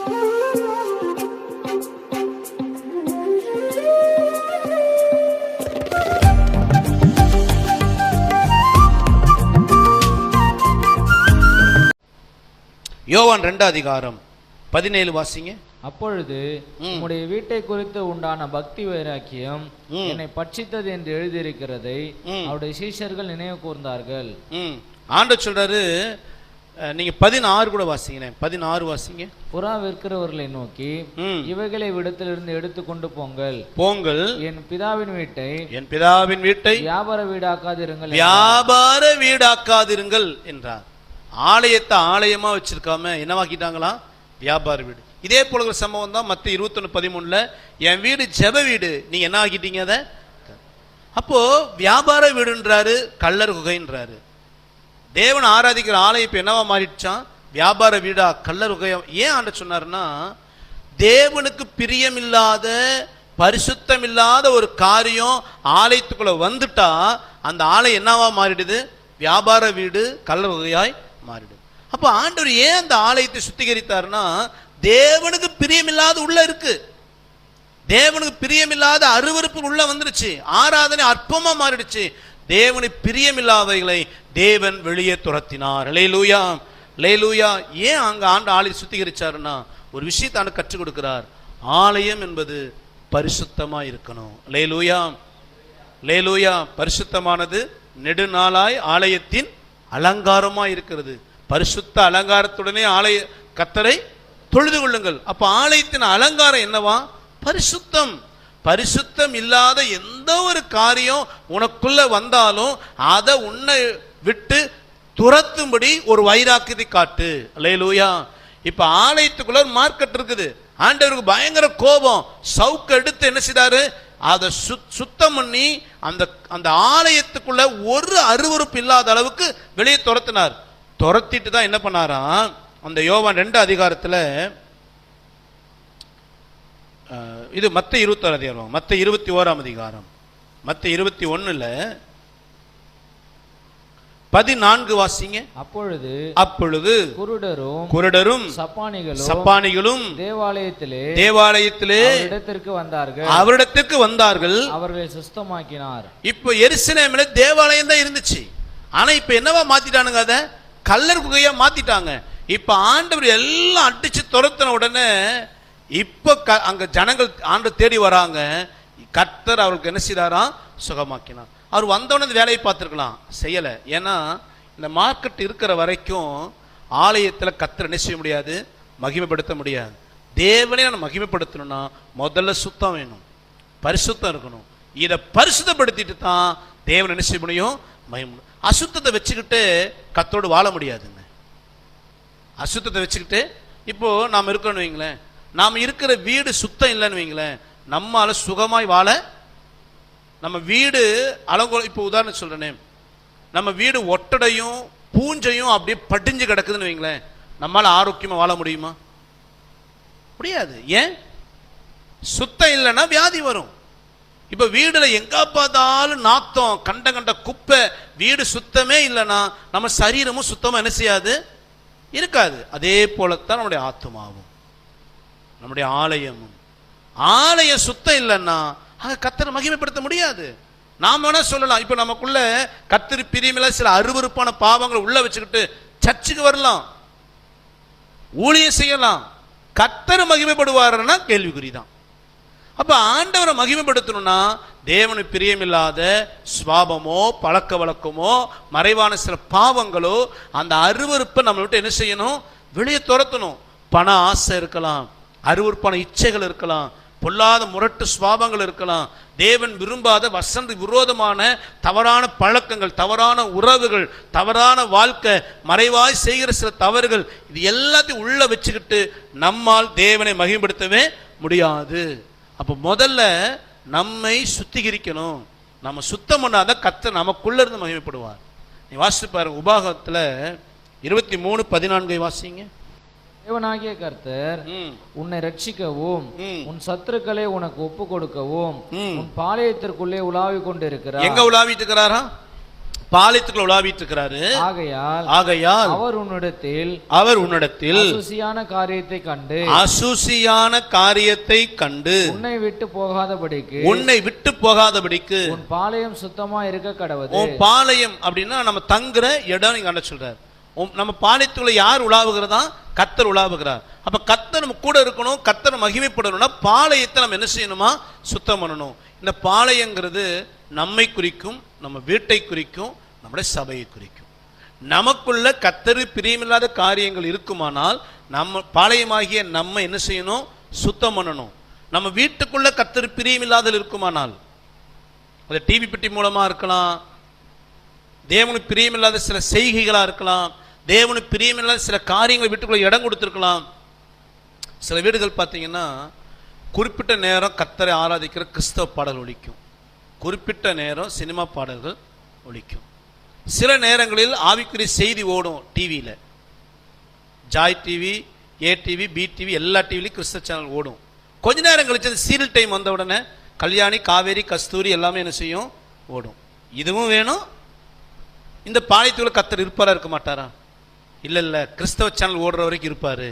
யோவான் ரெண்டு அதிகாரம் பதினேழு வாசிங்க அப்பொழுது. உம்முடைய வீட்டை குறித்து உண்டான பக்தி வைராக்கியம். என்னை பட்சித்தது என்று எழுதியிருக்கிறதை. அவருடைய சீஷர்கள் நினைவு கூர்ந்தார்கள் ம் ஆண்டவர் சொல்றாரு நீங்க பதினாறு கூட வாசிங்களேன் பதினாறு வாசிங்க. புறா விற்கிறவர்களை நோக்கி இவைகளை விடத்திலிருந்து எடுத்துக்கொண்டு போங்கள். போங்கள். என் பிதாவின் வீட்டை என் பிதாவின் வீட்டை வியாபார வீடாக்காதிருங்கள் வியாபார வீடாக்காதிருங்கள் என்றார். ஆலயத்தை ஆலயமா வச்சிருக்காம என்னவாக்கிட்டாங்களா? வியாபார வீடு. இதே போல சம்பவம் தான் மத்த இருபத்தொன்னு பதிமூணுல என் வீடு ஜெப வீடு. நீங்க என்ன ஆக்கிட்டீங்க அதை? அப்போ வியாபார வீடுன்றாரு கள்ளர் குகைன்றாரு. தேவன் ஆராதிக்கிற ஆலயம் இப்போ என்னவா மாறிடுச்சான் வியாபார வீடா கள்ளர் குகையா ஏன் ஆண்ட சொன்னாருன்னா தேவனுக்கு பிரியமில்லாத பரிசுத்தம் இல்லாத ஒரு காரியம் ஆலயத்துக்குள்ள வந்துட்டா அந்த ஆலயம் என்னவா மாறிடுது? வியாபார வீடு கள்ளர் உகையாய் மாறிடுது. அப்போ ஆண்டவர் ஏன் அந்த ஆலயத்தை சுத்திகரித்தாருன்னா தேவனுக்கு பிரியமில்லாத உள்ள இருக்கு. தேவனுக்கு பிரியமில்லாத அருவருப்பு உள்ள வந்துருச்சு. ஆராதனை அற்பமா மாறிடுச்சு. தேவனை பிரியமில்லாதவைகளை தேவன் வெளியே துரத்தினார். லேலூயா லேலூயா ஏன் அங்க ஆண்டு ஆலயம் சுத்திகரிச்சாருன்னா ஒரு விஷயத்தை ஆண்டு கற்றுக் கொடுக்கிறார். ஆலயம் என்பது பரிசுத்தமாக இருக்கணும். லேலூயா லேலூயா பரிசுத்தமானது நெடுநாளாய் ஆலயத்தின் அலங்காரமாக இருக்கிறது. பரிசுத்த அலங்காரத்துடனே ஆலய கத்தரை தொழுது கொள்ளுங்கள். அப்போ ஆலயத்தின் அலங்காரம் என்னவா? பரிசுத்தம். பரிசுத்தம் இல்லாத எந்த ஒரு காரியம் உனக்குள்ள வந்தாலும் அதை உன்னை விட்டு துரத்தும்படி ஒரு வைராக்கியத்தை காட்டு. லேலூயா இப்ப ஆலயத்துக்குள்ள ஒரு மார்க்கெட் இருக்குது. ஆண்டவருக்கு பயங்கர கோபம். சவுக்கு எடுத்து என்ன செய்தாரு? அதை சுத்- சுத்தம் பண்ணி அந்த அந்த ஆலயத்துக்குள்ள ஒரு அருவருப்பு இல்லாத அளவுக்கு வெளியே துரத்தினார். துரத்திட்டு தான் என்ன பண்ணாராம்? அந்த யோவான் ரெண்டு அதிகாரத்தில் இது மத்த இருபத்தோரு அதிகாரம். மத்த இருபத்தி ஓராம் அதிகாரம். மத்த இருபத்தி ஒண்ணுல பதினான்கு வாசிங்க. அப்பொழுது அப்பொழுது குருடரும் குருடரும் சப்பானிகளும் சப்பானிகளும் தேவாலயத்திலே தேவாலயத்திலே இடத்திற்கு வந்தார்கள். அவரிடத்துக்கு வந்தார்கள். அவர்களை சுத்தமாக்கினார் இப்போ எருசலேமில் தேவாலயம் தான் இருந்துச்சு. ஆனா இப்ப என்னவா மாத்திட்டானுங்க அத? கல்லர் குகையா மாத்திட்டாங்க. இப்ப ஆண்டவர் எல்லாம் அடிச்சு துரத்தின உடனே இப்போ க- அங்க ஜனங்கள் ஆண்டு தேடி வராங்க. கர்த்தர் அவர்களுக்கு என்ன செய்தாராம் சுகமாக்கினார். அவர் வந்தவொடனே இந்த வேலையை பார்த்துருக்கலாம். செய்யலை. ஏன்னா இந்த மார்க்கெட் இருக்கிற வரைக்கும் ஆலயத்தில் கத்தர் என்ன செய்ய முடியாது? மகிமைப்படுத்த முடியாது. தேவனே நான் மகிமைப்படுத்தணும்னா முதல்ல சுத்தம் வேணும். பரிசுத்தம் இருக்கணும். இதை பரிசுத்தப்படுத்திட்டு தான் தேவன் என்ன செய்ய முடியும்? மகிமை அசுத்தத்தை வச்சுக்கிட்டு கத்தோடு வாழ முடியாதுங்க. அசுத்தத்தை வச்சுக்கிட்டு இப்போ நாம் இருக்கணும் வைங்களேன். நாம் இருக்கிற வீடு சுத்தம் இல்லைன்னு வைங்களேன் நம்மால சுகமாய் வாழ நம்ம வீடு அலங்கோ இப்போ உதாரணம் சொல்கிறேனே நம்ம வீடு ஒட்டடையும் பூஞ்சையும் அப்படியே படிஞ்சு கிடக்குதுன்னு வைங்களேன் நம்மளால் ஆரோக்கியமாக வாழ முடியுமா? முடியாது. ஏன்? சுத்தம் இல்லைன்னா வியாதி வரும். இப்போ வீடில் எங்கே பார்த்தாலும் நாத்தம் கண்ட கண்ட குப்பை வீடு சுத்தமே இல்லைன்னா நம்ம சரீரமும் சுத்தமாக என்ன செய்யாது? இருக்காது. அதே போலத்தான் நம்முடைய ஆத்மாவும் நம்முடைய ஆலயமும். ஆலயம் சுத்தம் இல்லைன்னா அங்க கத்தரை மகிமைப்படுத்த முடியாது. நாம வேணா சொல்லலாம். இப்போ நமக்குள்ள கத்திரி பிரியமில்ல சில அருவருப்பான பாவங்களை உள்ள வச்சுக்கிட்டு சர்ச்சுக்கு வரலாம். ஊழியம் செய்யலாம். கத்தர் மகிமைப்படுவாருன்னா கேள்விக்குறிதான். அப்போ ஆண்டவரை மகிமைப்படுத்தணும்னா தேவனு பிரியமில்லாத சுவாபமோ பழக்க வழக்கமோ மறைவான சில பாவங்களோ அந்த அருவருப்பை நம்மளை விட்டு என்ன செய்யணும்? வெளியே துரத்தணும். பண ஆசை இருக்கலாம். அருவருப்பான இச்சைகள் இருக்கலாம் பொல்லாத முரட்டு சுவாபங்கள் இருக்கலாம் தேவன் விரும்பாத வசந்த விரோதமான தவறான பழக்கங்கள் தவறான உறவுகள் தவறான வாழ்க்கை மறைவாய் செய்கிற சில தவறுகள் இது எல்லாத்தையும் உள்ள வச்சுக்கிட்டு நம்மால் தேவனை மகிமைப்படுத்தவே முடியாது. அப்போ முதல்ல நம்மை சுத்திகரிக்கணும். நம்ம சுத்தம் பண்ணாத கத்த நமக்குள்ள இருந்து மகிமைப்படுவார். நீ வாசித்து பாருங்க இருபத்தி மூணு பதினான்கை வாசிங்க. தேவனாகிய கர்த்தர் உன்னை ரட்சிக்கவும். உன் சத்துருக்களை உனக்கு ஒப்பு கொடுக்கவும். உன் பாளையத்திற்குள்ளே உலாவிக் கொண்டிருக்கிறார். எங்க உலாவிட்டு இருக்கிறாரா பாளையத்துக்குள்ள உலாவிட்டு இருக்கிறாரு ஆகையால் ஆகையால் அவர் உன்னிடத்தில் அவர் உன்னிடத்தில் அசுசியான காரியத்தை கண்டு அசுசியான காரியத்தை கண்டு உன்னை விட்டு போகாதபடிக்கு உன்னை விட்டு போகாதபடிக்கு உன் பாளையம் சுத்தமா இருக்க கடவது. உன் பாளையம் அப்படின்னா நம்ம தங்குற இடம் நீங்க சொல்றாரு. நம்ம பாளையத்துக்குள்ள யார் உலாவுகிறதா? கத்தர் உலாவுகிறார். அப்ப கத்தர் நம்ம கூட இருக்கணும் கத்தர் மகிமைப்படணும்னா பாளையத்தை நம்ம என்ன செய்யணுமா? சுத்தம் பண்ணணும். இந்த பாளையங்கிறது நம்மை குறிக்கும் நம்ம வீட்டை குறிக்கும் நம்முடைய சபையை குறிக்கும். நமக்குள்ள கத்தரு பிரியமில்லாத காரியங்கள் இருக்குமானால் நம்ம பாளையமாகிய நம்ம என்ன செய்யணும்? சுத்தம் பண்ணணும். நம்ம வீட்டுக்குள்ள கத்தரு பிரியமில்லாதல் இருக்குமானால் அது டிவி பெட்டி மூலமா இருக்கலாம் தேவனுக்கு பிரியமில்லாத சில செய்கைகளாக இருக்கலாம் தேவனு பிரியமில்லாத சில காரியங்களை வீட்டுக்குள்ள இடம் கொடுத்துருக்கலாம். சில வீடுகள் பார்த்தீங்கன்னா குறிப்பிட்ட நேரம் கத்தரை ஆராதிக்கிற கிறிஸ்தவ பாடல் ஒழிக்கும் குறிப்பிட்ட நேரம் சினிமா பாடல்கள் ஒழிக்கும் சில நேரங்களில் ஆவிக்குரிய செய்தி ஓடும் டிவியில் Joy TV A TV B TV எல்லா டிவிலையும் கிறிஸ்தவ சேனல் ஓடும். கொஞ்ச நேரம் கழிச்சு அந்த சீரியல் டைம் வந்த உடனே கல்யாணி காவேரி கஸ்தூரி எல்லாமே என்ன செய்யும்? ஓடும். இதுவும் வேணும். இந்த பாளையத்துக்குள்ள கத்தர் இருப்பாரா இருக்க மாட்டாரா? இல்லை இல்லை கிறிஸ்தவ சேனல் ஓடுற வரைக்கும் இருப்பார்.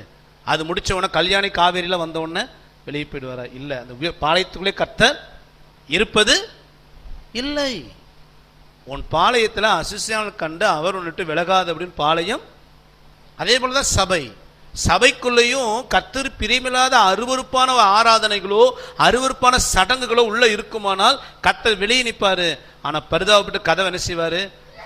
அது முடித்த உடனே கல்யாணி காவேரியில் வந்த உடனே வெளியே போயிடுவாரா? இல்லை அந்த பாளையத்துக்குள்ளே கர்த்தர் இருப்பது இல்லை. உன் பாளையத்தில் அசிசியான கண்டு அவர் ஒன்றுட்டு விலகாது அப்படின்னு பாளையம். அதே போலதான் சபை. சபைக்குள்ளேயும் கத்தர் பிரியமில்லாத அருவருப்பான ஆராதனைகளோ அருவருப்பான சடங்குகளோ உள்ளே இருக்குமானால் கத்தர் வெளியே நிற்பார். ஆனால் பரிதாபப்பட்டு கதவை என்ன செய்வார்?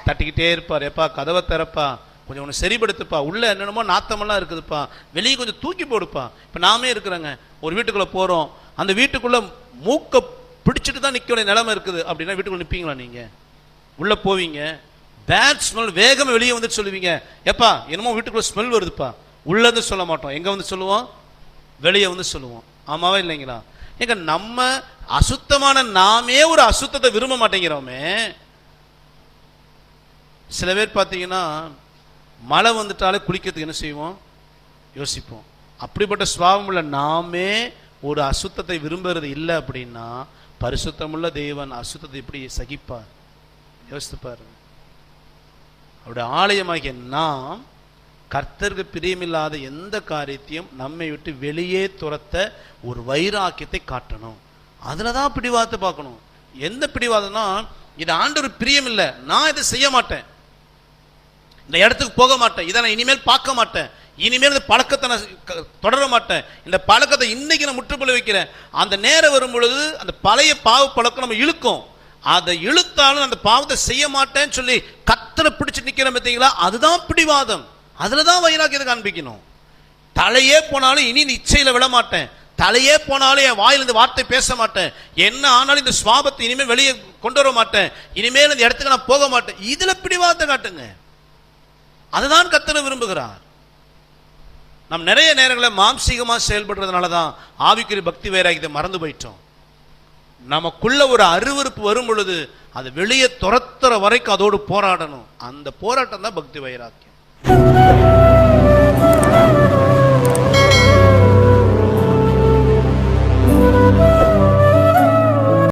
தட்டிக்கிட்டே இருப்பார். எப்பா கதவை திறப்பா? கொஞ்சம் ஒன்று சரிப்படுத்துப்பா உள்ள என்னென்னமோ நாத்தமெல்லாம் இருக்குதுப்பா. வெளியே கொஞ்சம் தூக்கி போடுப்பா. இப்போ நாமே இருக்கிறேங்க. ஒரு வீட்டுக்குள்ள போகிறோம் அந்த வீட்டுக்குள்ளே மூக்க பிடிச்சிட்டு தான் நிற்க வேண்டிய நிலமை இருக்குது. அப்படின்னா வீட்டுக்குள்ளே நிற்பீங்களா நீங்கள் உள்ளே போவீங்க. பேட் ஸ்மெல் வேகமாக வெளியே வந்துட்டு சொல்லுவீங்க. எப்பா என்னமோ வீட்டுக்குள்ளே ஸ்மெல் வருதுப்பா. உள்ள சொல்ல மாட்டோம். எங்கே வந்து சொல்லுவோம்? வெளியே வந்து சொல்லுவோம். ஆமாவே இல்லைங்களா? எங்க நம்ம அசுத்தமான நாமே ஒரு அசுத்தத்தை விரும்ப மாட்டேங்கிறோமே. சில பேர் பார்த்தீங்கன்னா மழை வந்துட்டாலே குளிக்கிறதுக்கு என்ன செய்வோம்? யோசிப்போம். அப்படிப்பட்ட சுவாபம் உள்ள நாமே ஒரு அசுத்தத்தை விரும்புறது இல்லை அப்படின்னா பரிசுத்தமுள்ள தேவன் அசுத்தத்தை எப்படி சகிப்பார்? யோசித்து பாருங்க. அவருடைய ஆலயமாகிய நாம் கர்த்தருக்கு பிரியமில்லாத எந்த காரியத்தையும் நம்மை விட்டு வெளியே துரத்த ஒரு வைராக்கியத்தை காட்டணும். அதில் தான் பிடிவாதத்தை பார்க்கணும். எந்த பிடிவாதம்னா இது ஆண்டவர் பிரியமில்லை நான் இதை செய்ய மாட்டேன். இந்த இடத்துக்கு போக மாட்டேன். இதை நான் இனிமேல் பார்க்க மாட்டேன். இனிமேல் இந்த பழக்கத்தை நான் தொடர மாட்டேன். இந்த பழக்கத்தை இன்னைக்கு நான் முற்றுப்புள்ளி வைக்கிறேன். அந்த நேரம் வரும் பொழுது அந்த பழைய பாவ பழக்கம் நம்ம இழுக்கும். அதை இழுத்தாலும் அந்த பாவத்தை செய்ய மாட்டேன்னு சொல்லி கத்தரை பிடிச்சு நிக்கிறேன் பார்த்தீங்களா? அதுதான் பிடிவாதம். அதில் தான் வைராக்கியத்தை காண்பிக்கணும். தலையே போனாலும் இனி நிச்சயில விட மாட்டேன். தலையே போனாலும் என் வாயிலிருந்து இந்த வார்த்தை பேச மாட்டேன். என்ன ஆனாலும் இந்த சுவாபத்தை இனிமேல் வெளியே கொண்டு வர மாட்டேன். இனிமேல் இந்த இடத்துக்கு நான் போக மாட்டேன். இதில் பிடிவாதத்தை காட்டுங்க. அதுதான் கத்தனை விரும்புகிறார். நம் நிறைய நேரங்களில் மாம்சீகமாக செயல்படுறதுனால தான் ஆவிக்குரிய பக்தி வைராகியத்தை மறந்து போயிட்டோம். நமக்குள்ள ஒரு அருவருப்பு வரும் பொழுது அது வெளியே துரத்துற வரைக்கும் அதோடு போராடணும். அந்த போராட்டம் தான் பக்தி வைராக்கியம்.